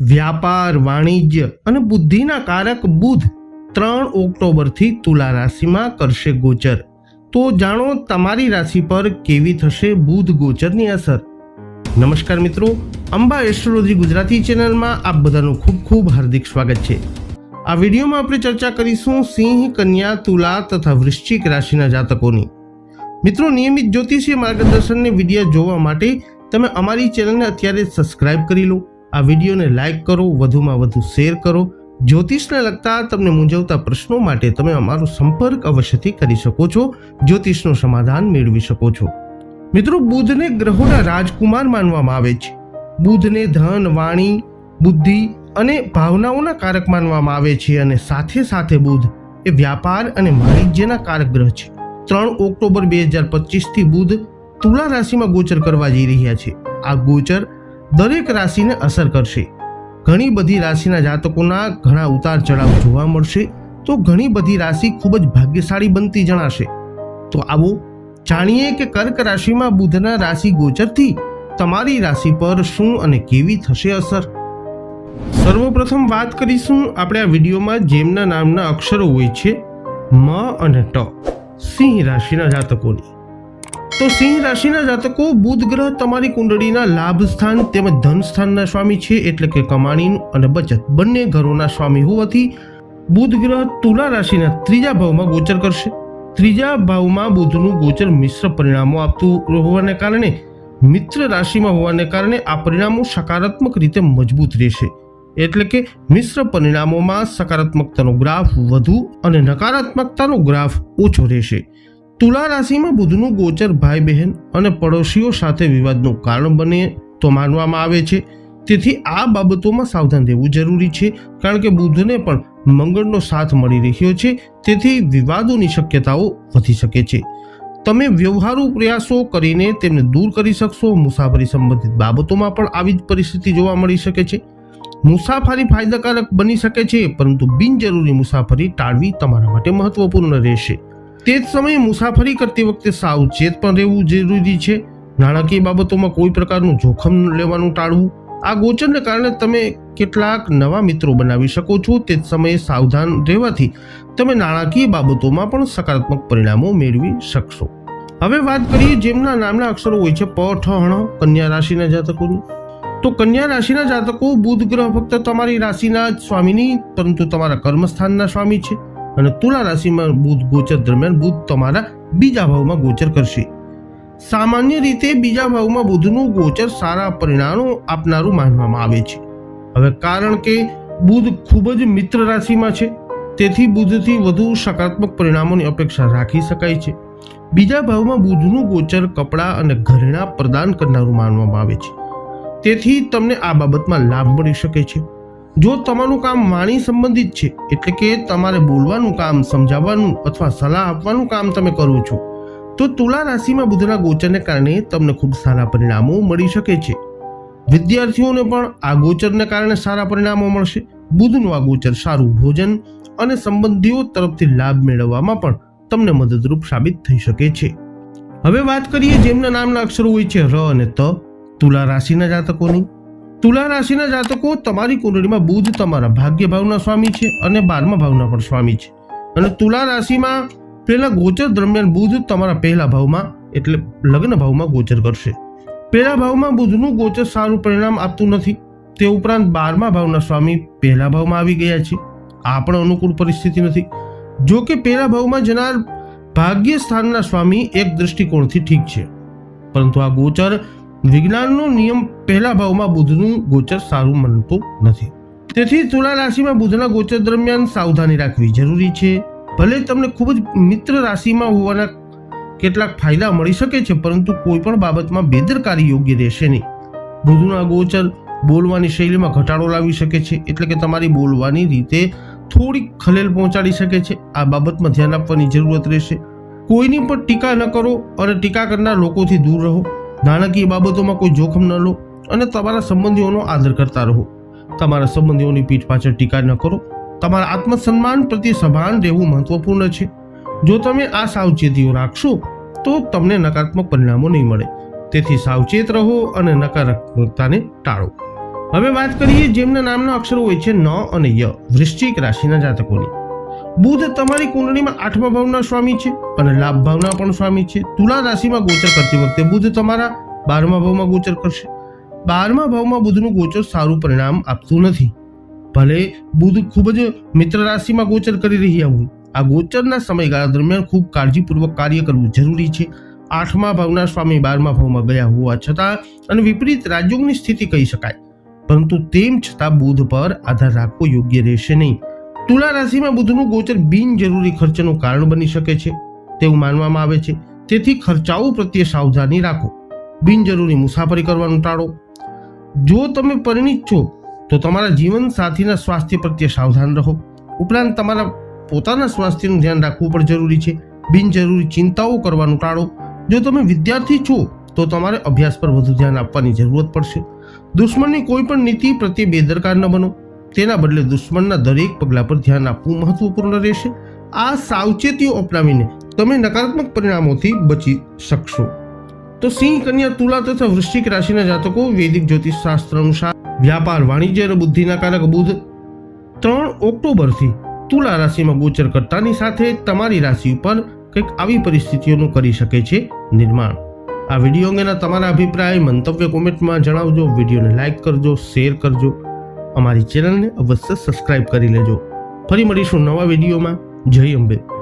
વ્યાપાર, વાણિજ્ય અને બુદ્ધિના કારક બુધ ત્રણ ઓક્ટોબરથી તુલા રાશિમાં કરશે ગોચર. તો જાણો તમારી રાશિ પર કેવી થશે બુધ ગોચરની અસર. નમસ્કાર મિત્રો, અંબા એસ્ટ્રોલોજી ગુજરાતી ચેનલમાં આપ બધાનું ખૂબ ખૂબ હાર્દિક સ્વાગત છે. આ વિડીયોમાં આપણે ચર્ચા કરીશું સિંહ, કન્યા, તુલા તથા વૃશ્ચિક રાશિના જાતકોની. મિત્રો, નિયમિત જ્યોતિષીય માર્ગદર્શનની વીડિયો જોવા માટે તમે અમારી ચેનલને અત્યારે સબસ્ક્રાઇબ કરી લો. આ વિડીયોને લાઇક કરો, વધુમાં વધુ શેર કરો. જ્યોતિષને લગતા તમને મૂંઝવતા પ્રશ્નો માટે તમે અમારો સંપર્ક અવશ્યથી કરી શકો છો. જ્યોતિષનું સમાધાન મેળવી શકો છો. મિત્રો, બુધને ગ્રહોના રાજકુમાર માનવામાં આવે છે. બુધને ધન, વાણી, બુદ્ધિ અને ભાવનાઓના કારક માનવામાં આવે છે અને સાથે સાથે બુધ એ વ્યાપાર અને વાણિજ્યના કારક ગ્રહ છે. ત્રણ ઓક્ટોબર બે હજાર પચીસથી બુધ તુલા રાશિમાં ગોચર કરવા જઈ રહ્યા છે. આ ગોચર દરેક રાશિને અસર કરશે. ઘણી બધી રાશિના જાતકોના ઘણા ઉતાર ચઢાવ જોવા મળશે, તો ઘણી બધી રાશિ ખૂબ જ ભાગ્યશાળી બનતી જણાશે. તો આવો જાણીએ કે કર્ક રાશિમાં બુધના રાશિ ગોચરથી તમારી રાશિ પર શું અને કેવી થશે અસર? સર્વપ્રથમ વાત કરીશું આપણે આ વિડીયોમાં જેમના નામના અક્ષરો હોય છે, મ અને ટ, સિંહ રાશિના જાતકોની. તો સિંહ રાશિના જાતકો બુધ ગ્રહ તમારી કુંડળીના લાભ સ્થાન તેમજ ધન સ્થાનના સ્વામી છે એટલે કે કમાણીનું અને બચત. બંને ઘરોના સ્વામી હોવાથી બુધ ગ્રહ તુલા રાશિના ત્રીજા ભાવમાં ગોચર કરશે. ત્રીજા ભાવમાં બુધનું ગોચર મિશ્ર પરિણામો આપતું હોવાને કારણે મિત્ર રાશિમાં હોવાને કારણે આ પરિણામો સકારાત્મક રીતે મજબૂત રહેશે. એટલે કે મિશ્ર પરિણામોમાં સકારાત્મકતાનો ગ્રાફ વધુ અને નકારાત્મકતાનો ગ્રાફ ઓછો રહેશે. તુલા રાશિમાં બુધનું ગોચર ભાઈ બહેન અને પડોશીઓ સાથે વિવાદનું કારણ બને તો માનવામાં આવે છે. તેથી આ બાબતોમાં સાવધાન રહેવું જરૂરી છે, કારણ કે બુધને પણ મંગળનો સાથ મળી રહ્યો છે, તેથી વિવાદોની શક્યતાઓ વધી શકે છે. તમે વ્યવહારુ પ્રયાસો કરીને તેમને દૂર કરી શકશો. મુસાફરી સંબંધિત બાબતોમાં પણ આવી જ પરિસ્થિતિ જોવા મળી શકે છે. મુસાફરી ફાયદાકારક બની શકે છે, પરંતુ બિનજરૂરી મુસાફરી ટાળવી તમારા માટે મહત્વપૂર્ણ રહેશે. તે જ સમયે મુસાફરી કરતી વખતે સાવચેત પણ રહેવું જરૂરી છે. નાણાકીય બાબતોમાં કોઈ પ્રકારનું જોખમ લેવાનું ટાળવું. આ ગોચરને કારણે તમે કેટલાક નવા મિત્રો બનાવી શકો છો. તે જ સમયે સાવધાન રહેવાથી તમે નાણાકીય બાબતોમાં પણ સકારાત્મક પરિણામો મેળવી શકશો. હવે વાત કરીએ જેમના નામના અક્ષરો હોય છે. પ, ઠ હણ કન્યા રાશિના જાતકોની. તો કન્યા રાશિના જાતકો બુધ ગ્રહ ફક્ત તમારી રાશિના જ સ્વામીની, પરંતુ તમારા કર્મસ્થાનના સ્વામી છે. અને તુલા રાશિમાં બુધ ગોચર દરમિયાન બુધ તમારા બીજા ભાવમાં ગોચર કરશે. સામાન્ય રીતે બીજા ભાવમાં બુધનું ગોચર સારા પરિણામો આપનારું માનવામાં આવે છે. હવે કારણ કે બુધ ખૂબ જ મિત્ર રાશિમાં છે, તેથી બુધથી વધુ સકારાત્મક પરિણામોની અપેક્ષા રાખી શકાય છે. બીજા ભાવમાં બુધનું ગોચર કપડાં અને ઘરેણાં પ્રદાન કરનારું માનવામાં આવે છે. તેથી તમને આ બાબતમાં લાભ મળી શકે છે. જો તમારું કામ વાણી સંબંધિત છે, એટલે કે તમારે બોલવાનું કામ, સમજાવવાનું અથવા સલાહ આપવાનું કામ તમે કરો છો, તો તુલા રાશિમાં બુધના ગોચરને કારણે તમને ખૂબ સારા પરિણામો મળી શકે છે. વિદ્યાર્થીઓને પણ આ ગોચરને કારણે સારા પરિણામો મળશે. બુધનું આ ગોચર સારું ભોજન અને સંબંધીઓ તરફથી લાભ મેળવવામાં પણ તમને મદદરૂપ સાબિત થઈ શકે છે. હવે વાત કરીએ જેમના નામના અક્ષરો હોય છે, ર અને ત. તુલા રાશિના જાતકોની. તુલા રાશિના જાતકો તમારી કુંડળીમાં બુધ તમારા ભાગ્ય ભાવના સ્વામી છે અને બારમા ભાવના પણ સ્વામી છે. અને તુલા રાશિમાં પહેલા ગોચર દરમિયાન બુધ તમારા પહેલા ભાવમાં એટલે લગ્ન ભાવમાં ગોચર કરશે. પહેલા ભાવમાં બુધનું ગોચર સારું પરિણામ આપતું નથી. તે ઉપરાંત બારમા ભાવના સ્વામી પહેલા ભાવમાં આવી ગયા છે. આ પણ અનુકૂળ પરિસ્થિતિ નથી. જો કે પહેલા ભાવમાં જનાર ભાગ્ય સ્થાનના સ્વામી એક દૃષ્ટિકોણથી ઠીક છે. પરંતુ આ ગોચર વિજ્ઞાનનો નિયમ પહેલા ભાવમાં બુધનું ગોચર સારું માનતું નથી. તેથી તુલા રાશિમાં બુધના ગોચર દરમિયાન સાવધાની રાખવી જરૂરી છે. ભલે તમને ખૂબ જ મિત્ર રાશિમાં હોવાના કેટલાક ફાયદા મળી શકે છે, પરંતુ કોઈ પણ બાબતમાં બેદરકારી યોગ્ય રહેશે નહીં. બુધના ગોચર બોલવાની શૈલીમાં ઘટાડો લાવી શકે છે, એટલે કે તમારી બોલવાની રીતે થોડીક ખલેલ પહોંચાડી શકે છે. આ બાબતમાં ધ્યાન આપવાની જરૂરત રહેશે. કોઈની પણ ટીકા ન કરો અને ટીકા કરનાર લોકોથી દૂર રહો. નાણાકીય બાબતોમાં કોઈ જોખમ ન લો અને તમારા સંબંધીઓનો આદર કરતા રહો. તમારા સંબંધીઓની પીઠ પાછળ ટીકા ન કરો. તમારા આત્મસન્માન પ્રત્યે સભાન રહેવું મહત્વપૂર્ણ છે. જો તમે આ સાવચેતીઓ રાખશો, તો તમને નકારાત્મક પરિણામો નહીં મળે. તેથી સાવચેત રહો અને નકારાત્મકતાને ટાળો. હવે વાત કરીએ જેમના નામના અક્ષરો હોય છે ન અને ય, વૃશ્ચિક રાશિના જાતકોની. બુધ તમારી કુંડળીમાં આઠમા ભાવના સ્વામી છે અને લાભ ભાવના પણ સ્વામી છે. તુલા રાશિમાં ગોચર કરતી વખતે બુધ તમારા બારમા ભાવમાં ગોચર કરશે. બારમા ભાવમાં બુધનું ગોચર સારું પરિણામ આપતું નથી. ભલે બુધ ખૂબ જ મિત્ર રાશિમાં ગોચર કરી રહ્યા હોય. આ ગોચરના સમયગાળા દરમિયાન ખૂબ કાળજીપૂર્વક કાર્ય કરવું જરૂરી છે. આઠમા ભાવના સ્વામી બારમા ભાવમાં ગયા હોવા છતાં અને વિપરીત રાજયોગની સ્થિતિ કહી શકાય. પરંતુ તેમ છતાં બુધ પર આધાર રાખવો યોગ્ય રહેશે નહીં. તુલા રાશિમાં બુધનું ગોચર બિનજરૂરી ખર્ચનું કારણ બની શકે છે. તેવું માનવામાં આવે છે. તેથી ખર્ચાઓ પ્રત્યે સાવધાની રાખો. બિનજરૂરી મુસાફરી કરવાનું ટાળો. જો તમે પરિણિત છો, તો તમારા જીવન સાથીના સ્વાસ્થ્ય પ્રત્યે સાવધાન રહો. ઉપરાંત તમારા પોતાના સ્વાસ્થ્યનું ધ્યાન રાખવું પણ જરૂરી છે. બિનજરૂરી ચિંતાઓ કરવાનું ટાળો. જો તમે વિદ્યાર્થી છો, તો તમારે અભ્યાસ પર વધુ ધ્યાન આપવાની જરૂરત પડશે. દુશ્મનની કોઈ પણ નીતિ પ્રત્યે બેદરકાર ન બનો. તેના બદલે દુશ્મનના દરેક પગલા પર ધ્યાન આપવું મહત્વપૂર્ણ રહેશે. આ સાવચેતીઓ અપનાવીને તમે નકારાત્મક પરિણામોથી બચી શકશો. તો સિંહ, કન્યા, તુલા તથા વૃશ્ચિક રાશિના જાતકો વૈદિક જ્યોતિષ શાસ્ત્ર અનુસાર વ્યાપાર, વાણિજ્ય અને બુદ્ધિના કારક બુધ ત્રણ ઓક્ટોબરથી તુલા રાશિમાં ગોચર કરતાની સાથે તમારી રાશિ ઉપર કંઈક આવી પરિસ્થિતિઓનું કરી શકે છે નિર્માણ. આ વીડિયો અંગેના તમારા અભિપ્રાય, મંતવ્ય કોમેન્ટમાં જણાવજો, વિડીયોને લાઇક કરજો, શેર કરજો. અમારી ચેનલને અવશ્ય સબસ્ક્રાઇબ કરી લેજો. ફરી મળીશું નવા વિડીયોમાં. જય અંબે.